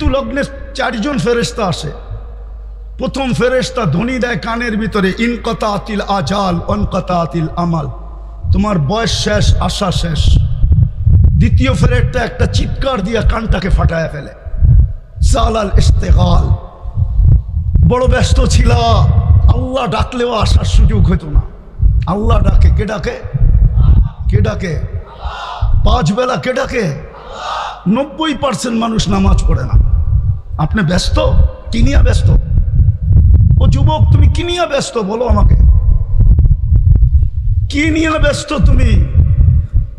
মৃত্যু লগ্নে চারজন ফেরেস্তা আসে। প্রথম ফেরেস্তা ধ্বনি দেয় কানের ভিতরে ইনকতা আতিল আজাল অনকতা আতিল আমাল। তোমার বয়স শেষ, আশা শেষ। দ্বিতীয় ফেরেটটা একটা চিৎকার দিয়া কানটাকে ফাটায় ফেলে। সালাল ইস্তেগাল, বড় ব্যস্ত ছিল, আল্লাহ ডাকলেও আসার সুযোগ হতো না। আল্লাহ ডাকে, কে ডাকে? কে ডাকে? পাঁচ বেলা কে ডাকে? নব্বই পার্সেন্ট মানুষ নামাজ পড়ে না। আপনি ব্যস্ত? কিনিয়া ব্যস্ত? ও যুবক, তুমি কিনিয়া ব্যস্ত? বলো আমাকে। কি নিয়ে ব্যস্ত তুমি?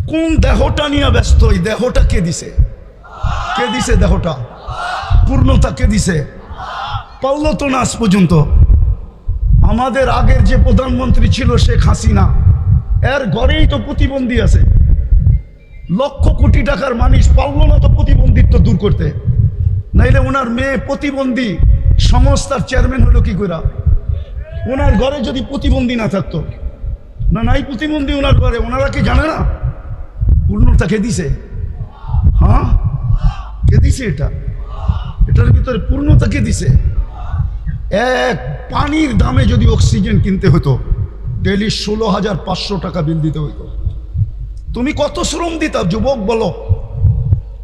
কোন দেহটা নিয়ে ব্যস্ত? এই দেহটা কে দিছে? কে দিছে দেহটা? পূর্ণতা কে দিছে? পারল তো না আজ পর্যন্ত। আমাদের আগের যে প্রধানমন্ত্রী ছিল শেখ হাসিনা, এর ঘরেই তো প্রতিবন্ধী আছে। লক্ষ কোটি টাকার মানুষ পারল না তো প্রতিবন্ধিত্ব দূর করতে। নাইলে ওনার মেয়ে প্রতিবন্ধী সংস্থার চেয়ারম্যান হলো কি করে ওনার ঘরে যদি প্রতিবন্ধী না থাকতো, না নাই প্রতিবন্ধী ওনার ঘরে, ওনারা কি জানে না? পূর্ণতা কে দিছে? হ্যাঁ? কে দিছে এটা? এটার ভিতরে পূর্ণতা কে দিছে? এক পানির দামে যদি অক্সিজেন কিনতে হতো ডেলি ষোলো হাজার পাঁচশো টাকা বিল দিতে হতো তুমি কত শ্রম দিতা, যুবক বলো?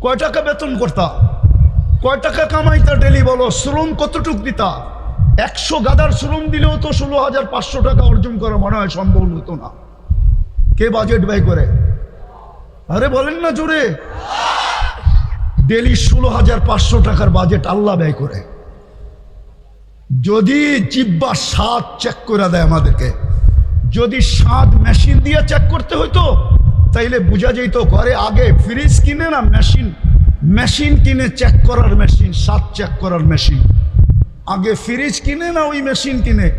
কয় টাকা বেতন করতা? কয় টাকা কামাইতা ডেলি বলো? শ্রম কতটুক দিতা? একশো গাদার শ্রম দিলেও তো ষোলো হাজার পাঁচশো টাকা অর্জন করা মনে হয় সম্ভব হতো না। কে বাজেট ব্যয় করে? আরে বলেন না জোরে। ডেলি ষোলো হাজার পাঁচশো টাকার বাজেট আল্লাহ ব্যয় করে। যদি জিব্বা স্বাদ চেক করে দেয় আমাদেরকে। যদি স্বাদ মেশিন দিয়ে চেক করতে হইতো, তাইলে বোঝা যেত ঘরে আগে ফ্রিজ কিনে না মেশিন মেশিন কিনে চেক করার মেশিন স্বাদ চেক করার মেশিন। আগে ফ্রিজ কিনে না ওই মেশিন কিনে?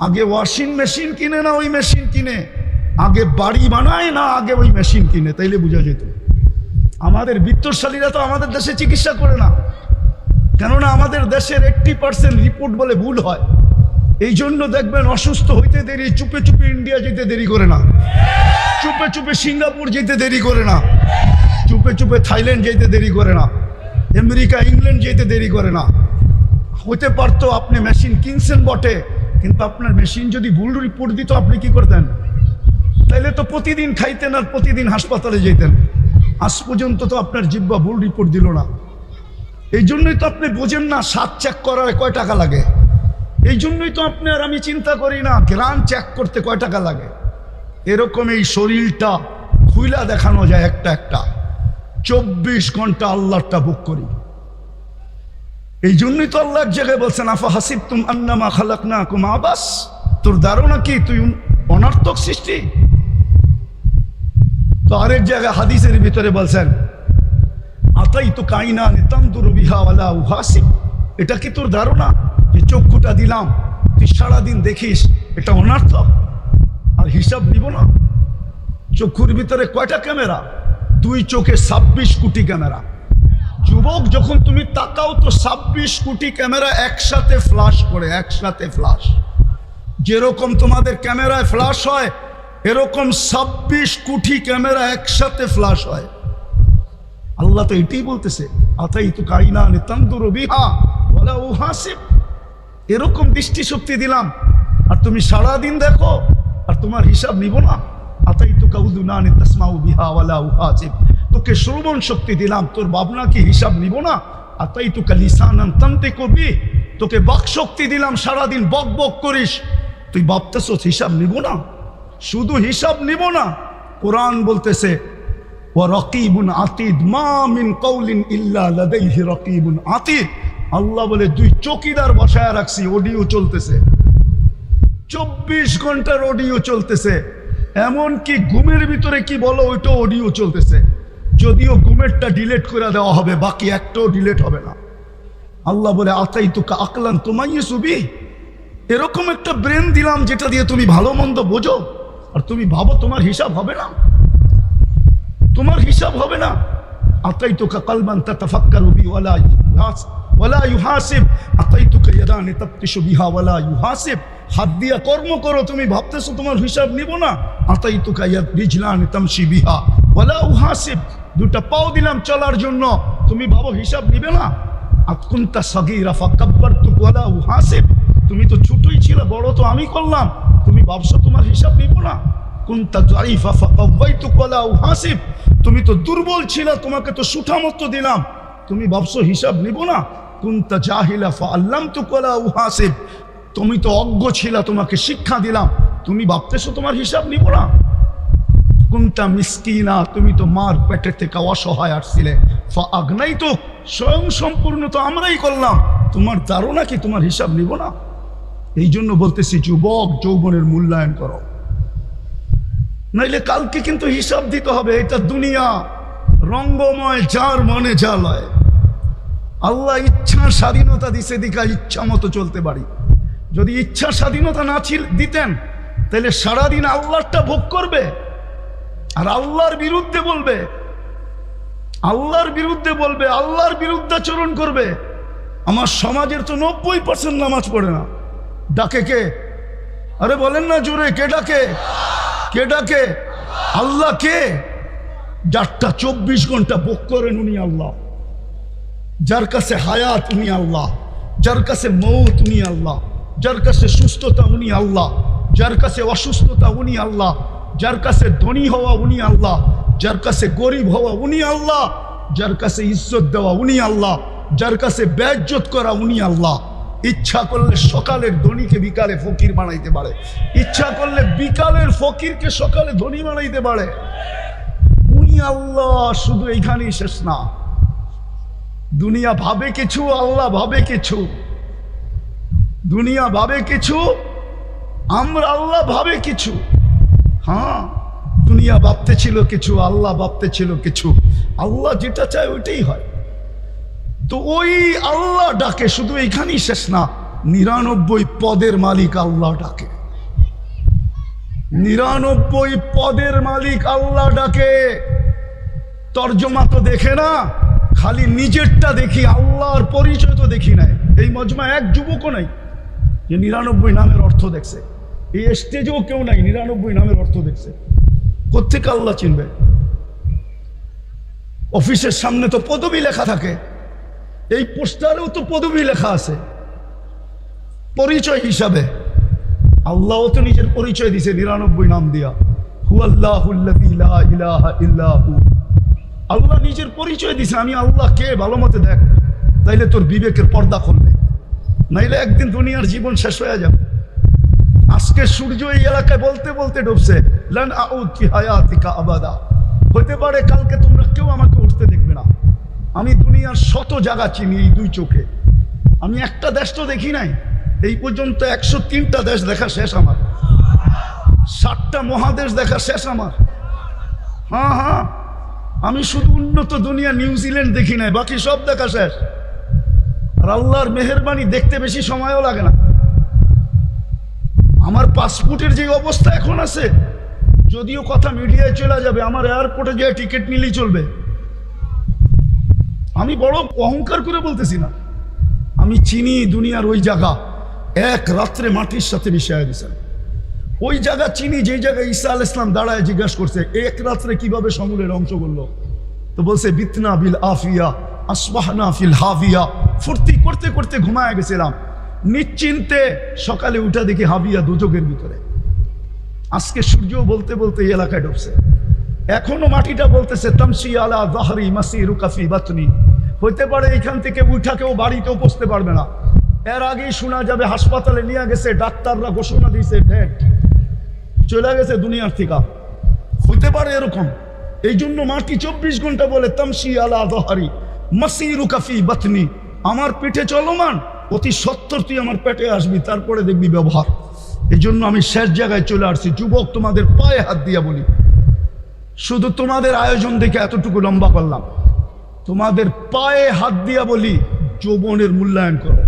আগে ওয়াশিং মেশিন কিনে না ওই মেশিন কিনে? আগে বাড়ি বানায় না আগে ওই মেশিন কিনে? তাইলে বোঝা যেত। আমাদের বিত্তশালীরা তো আমাদের দেশে চিকিৎসা করে না। কেননা আমাদের দেশের এইট্টি পার্সেন্ট রিপোর্ট বলে ভুল হয়। এই জন্য দেখবেন অসুস্থ হইতে দেরি, চুপে চুপে ইন্ডিয়া যেতে দেরি করে না। চুপে চুপে সিঙ্গাপুর যেতে দেরি করে না। চুপে চুপে থাইল্যান্ড যেতে দেরি করে না। আমেরিকা, ইংল্যান্ড যেতে দেরি করে না। হতে পারতো আপনি মেশিন কিনছেন বটে, কিন্তু আপনার মেশিন যদি ভুল রিপোর্ট দিত, আপনি কি করতেন? তাইলে তো প্রতিদিন খাইতেন আর প্রতিদিন হাসপাতালে যেতেন। আজ পর্যন্ত তো আপনার জিব্বা ভুল রিপোর্ট দিল না। এই জন্যই তো আপনি বোঝেন না, সাত চেক করার কয় টাকা লাগে। এই জন্যই তো আপনি আর আমি চিন্তা করি না গ্রান চেক করতে কয় টাকা লাগে। এরকম এই শরীরটা খুইলা দেখানো যায় একটা একটা। চব্বিশ ঘণ্টা আল্লাহটা বুক করি। এই জন্যই তো আল্লাহ এক জায়গায় বলছেন, আফা হাসিব তুম আন্নামা খালাক না কুম আবাস? তোর ধারণা কি? তুই অনার্থক সৃষ্টি? তো আরেক জায়গায় হাদিসের ভিতরে বলছেন আতাই তো কাইনা নিতান্তর বিহাওয়ালা উহাসিব। এটা কি তোর ধারণা? চক্ষুটা দিলাম, তুই সারাদিন দেখিস, এটা অনার্থক। আর হিসাব নিব না। চক্ষুর ভিতরে কয়টা ক্যামেরা? দুই চোখে ছাব্বিশ কোটি ক্যামেরা। যুবক, যখন তুমি তাকাও তো ছাব্বিশ কোটি ক্যামেরা একসাথে ফ্লাশ করে, একসাথে ফ্লাশ যেরকম তোমাদের ক্যামেরায় ফ্লাশ হয়, এরকম ছাব্বিশ কোটি ক্যামেরা একসাথে ফ্লাশ হয়। আল্লাহ তো এটাই বলতেছে আতাই তো কাইনা নিতান্ত রবি হা বলে ও হাসিব এরকম দৃষ্টিশক্তি দিলাম। আর তুমি সারাদিন দেখো, আর তোমার হিসাব নিব না। আতাই তো কাউদু না তসমাউ বিহা ওয়ালা উ হাসিব তোকে শ্রবণ শক্তি দিলাম, তোর ভাবনা কি হিসাব নিব না? আতাই তো কালিসানান তান্তে কবি তোকে বাক শক্তি দিলাম, সারাদিন বক বক করিস। তুই ভাবতেছ হিসাব নিব না? শুধু হিসাব নিব না, কোরআন বলতেছে ও রকিবুন আতিদ মা মিন কৌলিন ইল্লা লাদাইহি রকিবুন আতিদ। আল্লাহ বলে দুই চকিদার বসায় রাখছি, অডিও চলতেছে। চব্বিশ ঘণ্টার অডিও চলতেছে। এমন কি ঘুমের ভিতরে কি বলো ওইটা অডিও চলতেছে। যদিও ঘুমেরটা ডিলেট করে দেওয়া হবে, বাকি একটাও ডিলেট হবে না। আল্লাহ বলে আতাই তোকে আকলান তোমাইয়ে সুবি এরকম একটা ব্রেন দিলাম যেটা দিয়ে তুমি ভালো মন্দ বোঝো, আর তুমি ভাবো তোমার হিসাব হবে না। তোমার হিসাব হবে না। আতাই কালবান তাতাফাক্কারু বি ওয়ালা ইউহাস ওয়ালা ইউহাসিব, আতাইতুকা ইয়াদান তাফতিশু বিহা ওয়ালা ইউহাসিব। হাত দিয়া কর্ম করো, তুমি ভাবতেছো তোমার হিসাব নিব না। আতাইতুকা ইয়াদ রিজলান তামশি বিহা ওয়ালা ইউহাসিব, দুটা পাও দিলাম চলার জন্য, তুমি ভাবো হিসাব নিবে না? আতকুন্তা সগিরা ফাকাব্বার তু ওয়ালা উহাসিব তুমি তো ছোটই ছিল, বড় তো আমি করলাম, তুমি ভাবছ তোমার হিসাব নিব না? কুন্তা জাইফা ফাকাব্বাইতু ওয়ালা উহাসিব তুমি তো দুর্বল ছিল, তোমাকে তো সুঠামতো দিলাম, তুমি ভাবছ হিসাব নিব না? কুন্তা জাহিলা ফা আল্লাম তু ওয়ালা উহাসিব। তুমি তো অজ্ঞ ছিল, তোমাকে শিক্ষা দিলাম। তুমি ভাবতেছো তোমার হিসাব নিব না। কুন্তা মিসকিনা, তুমি তো মার পেটে থেকে অসহায় আসছিলে। ফা আগ্নাই তো স্বয়ং সম্পূর্ণ তো আমরাই করলাম। তোমার ধারণা কি? তোমার হিসাব নিব না। এই জন্য বলতেছি, যুবক যৌবনের মূল্যায়ন করো। নাইলে কালকে কিন্তু হিসাব দিতে হবে, এটা দুনিয়া। রঙ্গময় যার মনে যা লয়। আল্লাহ ইচ্ছা স্বাধীনতা দিছে দিকা ইচ্ছা মতো চলতে পারি। যদি ইচ্ছা স্বাধীনতা না ছিল, দিতেন, তাহলে সারাদিন আল্লাহটা ভোগ করবে আর আল্লাহর বিরুদ্ধে বলবে। আল্লাহর বিরুদ্ধে বলবে, আল্লাহর বিরুদ্ধাচরণ করবে। আমার সমাজের তো নব্বই পার্সেন্ট নামাজ পড়ে না। ডাকে কে? আরে বলেন না জোরে, কে ডাকে? কে ডাকে? আল্লাহ কে? যারটা চব্বিশ ঘণ্টা ভোগ করেন উনি আল্লাহ। যার কাছে হায়াত উনি আল্লাহ, যার কাছে মৌত উনি আল্লাহ, যার কাছে সুস্থতা উনি আল্লাহ, যার কাছে অসুস্থতা উনি আল্লাহ, যার কাছে ধনী হওয়া উনি আল্লাহ, যার কাছে গরিব হওয়া উনি আল্লাহ, যার কাছে ইজ্জত দেওয়া উনি আল্লাহ, যার কাছে ব্যাজ্জত করা উনি আল্লাহ। ইচ্ছা করলে সকালের ধনীকে বিকালে ফকির বানাইতে পারে। ইচ্ছা করলে বিকালের ফকিরকে সকালে ধনী বানাইতে পারে। উনি আল্লাহ, শুধু এইখানেই শেষ না। দুনিয়া ভাবে কিছু, আল্লাহ ভাবে কিছু। দুনিয়া ভাবে কিছু, আমরা আল্লাহ ভাবে কিছু। হ্যাঁ দুনিয়া ভাবতে ছিল কিছু, আল্লাহ ভাবতে ছিল কিছু। আল্লাহ যেটা চায় ওইটাই হয়। তো ওই আল্লাহ ডাকে, শুধু এখানেই শেষ না, নিরানব্বই পদের মালিক আল্লাহ ডাকে। নিরানব্বই পদের মালিক আল্লাহ ডাকে। তর্জমা তো দেখে না খালি নিজেরটা দেখি, আল্লাহর পরিচয় তো দেখি নাই। এই মজমা এক যুবকও নাই, যে নিরানব্বই নামের অর্থ দেখছে। এই স্টেজেও কেউ নাই, নিরানব্বই নামের অর্থ দেখছে। কোথেকে আল্লাহ চিনবে? অফিসের সামনে তো পদবি লেখা থাকে, এই পোস্টারেও তো পদবি লেখা আছে। পরিচয় হিসাবে, আল্লাহও তো নিজের পরিচয় দিছে, নিরানব্বই নাম দিয়া। হু আল্লাহ আল্লাহ নিজের পরিচয় দিছে, আমি আল্লাহ কে ভালো মতে দেখ, তাইলে তোর বিবেকের পর্দা খুলবে। নাইলে একদিন দুনিয়ার জীবন শেষ হয়ে যাবে। আজকে সূর্য এই এলাকায় বলতে বলতে ডুবছে আবাদা। হতে পারে কালকে তোমরা কেউ আমাকে উঠতে দেখবে না। আমি দুনিয়ার শত জায়গা চিনি এই দুই চোখে। আমি একটা দেশ তো দেখি নাই, এই পর্যন্ত একশো তিনটা দেশ দেখা শেষ আমার। ষাটটা মহাদেশ দেখা শেষ আমার। হ্যাঁ হ্যাঁ। আমি শুধু উন্নত দুনিয়া নিউজিল্যান্ড দেখি নাই, বাকি সব দেখা শেষ। আর আল্লাহর মেহরবানি দেখতে বেশি সময়ও লাগে না। আমার পাসপোর্টের যে অবস্থা এখন আছে, যদিও কথা মিডিয়ায় চলে যাবে, আমার এয়ারপোর্টে গিয়ে টিকিট নিলেই চলবে। আমি বড় অহংকার করে বলতেছি না। আমি চিনি দুনিয়ার ওই জায়গা, এক রাত্রে মাটির সাথে মিশিয়ে দিয়েছেন। ওই জায়গা চিনি, যেই জায়গায় ঈসা আল ইসলাম দাঁড়ায় জিজ্ঞাসা করছে, এক রাত্রে কীভাবে সমুলের অংশ করল? তো বলছে, বিতনা বিল আফিয়া, আসবাহনা ফিল হাফিয়া ফুর্তি করতে করতে ঘুমায় গেছিলাম। নিশ্চিন্তে সকালে উঠা দেখি হাবিয়া দুযোগের ভিতরে। আজকে সূর্য বলতে বলতে এই এলাকায় ঢুকছে। এখনও মাটিটা বলতেছে তামসি আলা দাহরি মাসি রুকাফি বাতনি। হইতে পারে এখান থেকে উঠা কেউ বাড়িতেও বসতে পারবে না। এর আগেই শোনা যাবে, হাসপাতালে নিয়ে গেছে, ডাক্তাররা ঘোষণা দিয়েছে ডেট চলে গেছে দুনিয়ার থেকে। হইতে পারে এরকম। এই জন্য মাটি চব্বিশ ঘণ্টা বলে, তামসি আলা দহারি মাসি রুকাফি বাতনি। আমার পিঠে চলমান, অতি সত্তর তুই আমার পেটে আসবি, তারপরে দেখবি ব্যবহার। এই জন্য আমি শেষ জায়গায় চলে আসছি। যুবক, তোমাদের পায়ে হাত দিয়া বলি। শুধু তোমাদের আয়োজন দেখে এতটুকু লম্বা করলাম। তোমাদের পায়ে হাত দিয়া বলি, যৌবনের মূল্যায়ন করো।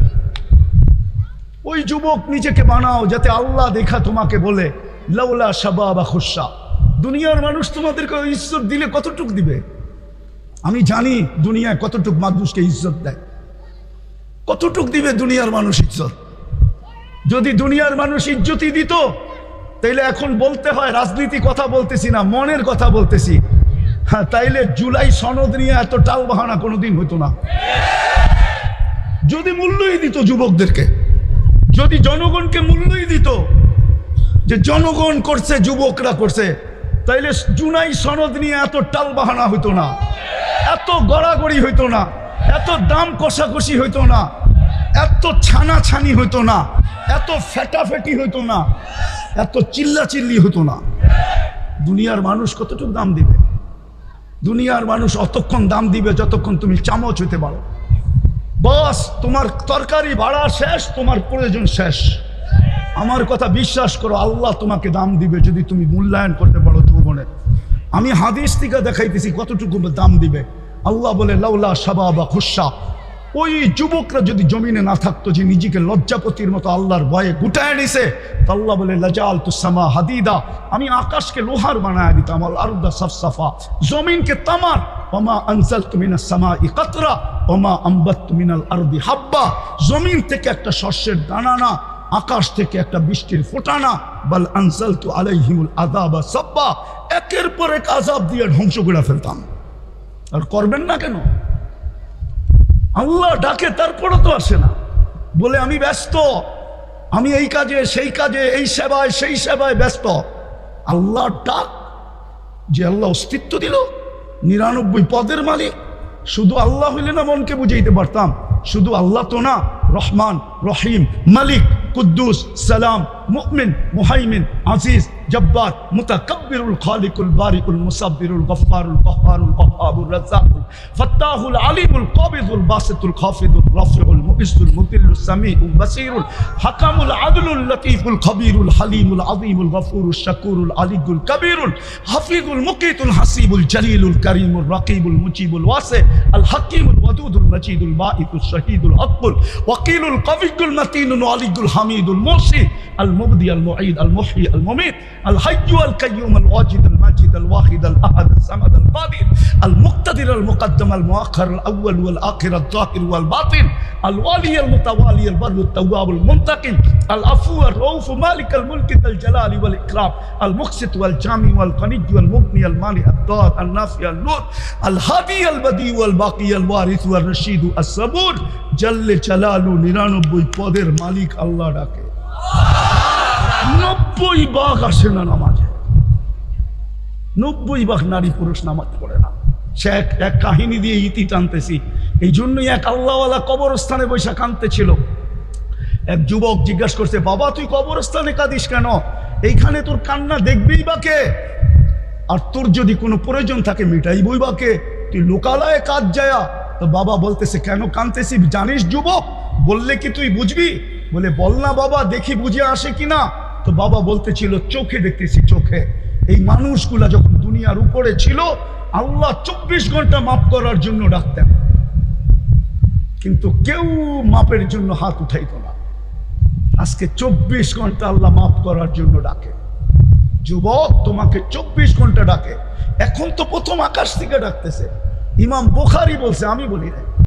ওই যুবক নিজেকে বানাও, যাতে আল্লাহ দেখা তোমাকে বলে, লাউলা সাবা বা খুশা দুনিয়ার মানুষ তোমাদেরকে ইজ্জত দিলে কতটুক দিবে? আমি জানি দুনিয়ায় কতটুক মানুষকে ইজ্জত দেয়। কতটুক দিবে দুনিয়ার মানুষ ইজ্জত? যদি দুনিয়ার মানুষ ইজ্জতই দিত, তাইলে এখন বলতে হয় রাজনীতি কথা বলতেছি না, মনের কথা বলতেছি। হ্যাঁ তাইলে জুলাই সনদ নিয়ে এত টাল বাহানা কোনোদিন হতো না। যদি মূল্যই দিত যুবকদেরকে, যদি জনগণকে মূল্যই দিত, যে জনগণ করছে, যুবকরা করছে তাইলে জুনাই সনদ নিয়ে এত টাল বাহানা হইতো না। এত গড়াগড়ি হইতো না। এত দাম কষাকষি হইতো না। এত ছানাছানি হইতো না। এত ফেটাফেটি হইতো না। এত চিল্লাচিল্লি হতো না। দুনিয়ার মানুষ কতটুকু দাম দিবে? দুনিয়ার মানুষ অতক্ষণ দাম দিবে যতক্ষণ তুমি চামচ হইতে পারো। বস, তোমার তরকারি ভাড়া শেষ, তোমার প্রয়োজন শেষ। আমার কথা বিশ্বাস করো, আল্লাহ তোমাকে দাম দিবে যদি তুমি মূল্যায়ন করতে পারো। যৌবনে আমি হাদিস থেকে দেখাইতেছি কতটুকু দাম দিবে। আল্লাহ বলে, লাউলা সাবা বা খুশা। ওই যুবকরা যদি জমিনে না থাকতো, যে নিজেকে লজ্জাপতির মতো আল্লাহর ভয়ে গুটায় নিছে আল্লাহ বলে লাজাল তুসামা হাদিদা। আমি আকাশকে লোহার বানায় দিতাম, আল আরদা সাফসাফা। জমিনকে তামার। ওমা আনসাল তুমিনা সামা ই কাতরা, ওমা আম্বাত তুমিনাল আরদি হাব্বা। জমিন থেকে একটা শস্যের দানা না আকাশ থেকে একটা বৃষ্টির ফোটানা, বল আনসাল তু আলাইহিমুল আদাবা সাব্বা, একের পর এক আজাব দিয়ে ধ্বংস করে ফেলতাম। আর করবেন না কেন? আল্লাহ ডাকে তারপরে তো আসে না। বলে, আমি ব্যস্ত। আমি এই কাজে, সেই কাজে, এই সেবায়, সেই সেবায় ব্যস্ত। আল্লাহ ডাক, যে আল্লাহ অস্তিত্ব দিল। নিরানব্বই পদের মালিক। শুধু আল্লাহ হইলে না মনকে বুঝাইতে পারতাম। শুধু আল্লাহ তো না, রহমান, রহিম, মালিক। قدوس سلام مؤمن مهيمن عزيز جبار متكبر الخالق البارئ المصبر الغفار البحار الوهاب الرزاق ফাত্তাহুল আলিমুল কাবিদুল বাসিতুল খাফিদুল রাফিউল মুইসুল মুতিল্লুস সামিউল বাসিরুল হাকামুল আদলুল লতীফুল খবীরুল হালিমুল আযীমুল গফুরুল শাকুরুল আলিকুল কবীরুল হাফিজুল মুকিতুল হাসিবুল জলিলুল করিমুল রাকিবুল মুজিবুল ওয়াসি আল হাকিমুল ওয়াদুদুল মজিদুল বাঈতুল শহীদুল আকবুল ওয়াকিলুল কবিকুল মতিনুল আলিকুল হামিদুল মুরসি আল মুবদি আল মুঈদ আল মুহয়ি আল মুমিত আল হাইয়্যু আল কাইয়্যুম আল ওয়াজিদ আল মাজিদ আল ওয়াহিদ আল আল সামাদ আল মুকদ্দম আল মুআخر আল আউয়াল ওয়াল আখির আল যাহির ওয়াল বাতিন আল ওয়ালি আল মুতাওয়ালি আল বর আল তাওয়াব আল মুনতাকিম আল আফু আল রউফ মালিক আল মুলক আল জালাল ওয়াল ইকরাম আল মুকসিত ওয়াল জামি ওয়াল গনি ওয়াল মুগনি আল মানি আল দার আল নাফি আল নূর আল হাদি আল বদি ওয়াল বাকি আল ওয়ারিস ওয়াল রশিদ আল সাবুর জল্লে জালালু নিরানব্বই পদের মালিক আল্লাহ ডাকে নব্বই বাঘ আসে না নামাজে নব্বই বাঘ নারী পুরুষ নামাজ পড়ে না সে এক এক কাহিনী দিয়ে ইতি টানতেছি। এই জন্যই এক আল্লাহওয়ালা কবরস্থানে বৈশা কানতেছিল এক যুবক জিজ্ঞাসা করছে, বাবা, তুই কবরস্থানে কাঁদিস কেন? এইখানে তোর কান্না দেখবেই বা কে? আর তোর যদি কোনো প্রয়োজন থাকে, মিটাইবই বা কে? তুই লোকালয়ে কাজ যায়া। তো বাবা বলতেছে, কেন কানতেছি জানিস যুবক, বললে কি তুই বুঝবি? বলে, বল না বাবা, দেখি বুঝে আসে কি না? তো বাবা বলতেছিল, চোখে দেখতেছি চোখে। এই মানুষগুলা যখন দুনিয়ার উপরে ছিল আল্লাহ চব্বিশ ঘণ্টা মাপ করার জন্য ডাকতেন। কিন্তু কেউ মাপের জন্য হাত উঠাইত না। আজকে চব্বিশ ঘণ্টা আল্লাহ মাফ করার জন্য ডাকে। যুবক তোমাকে চব্বিশ ঘণ্টা ডাকে। এখন তো প্রথম আকাশ থেকে ডাকতেছে। ইমাম বোখারি বলছে, আমি বলি না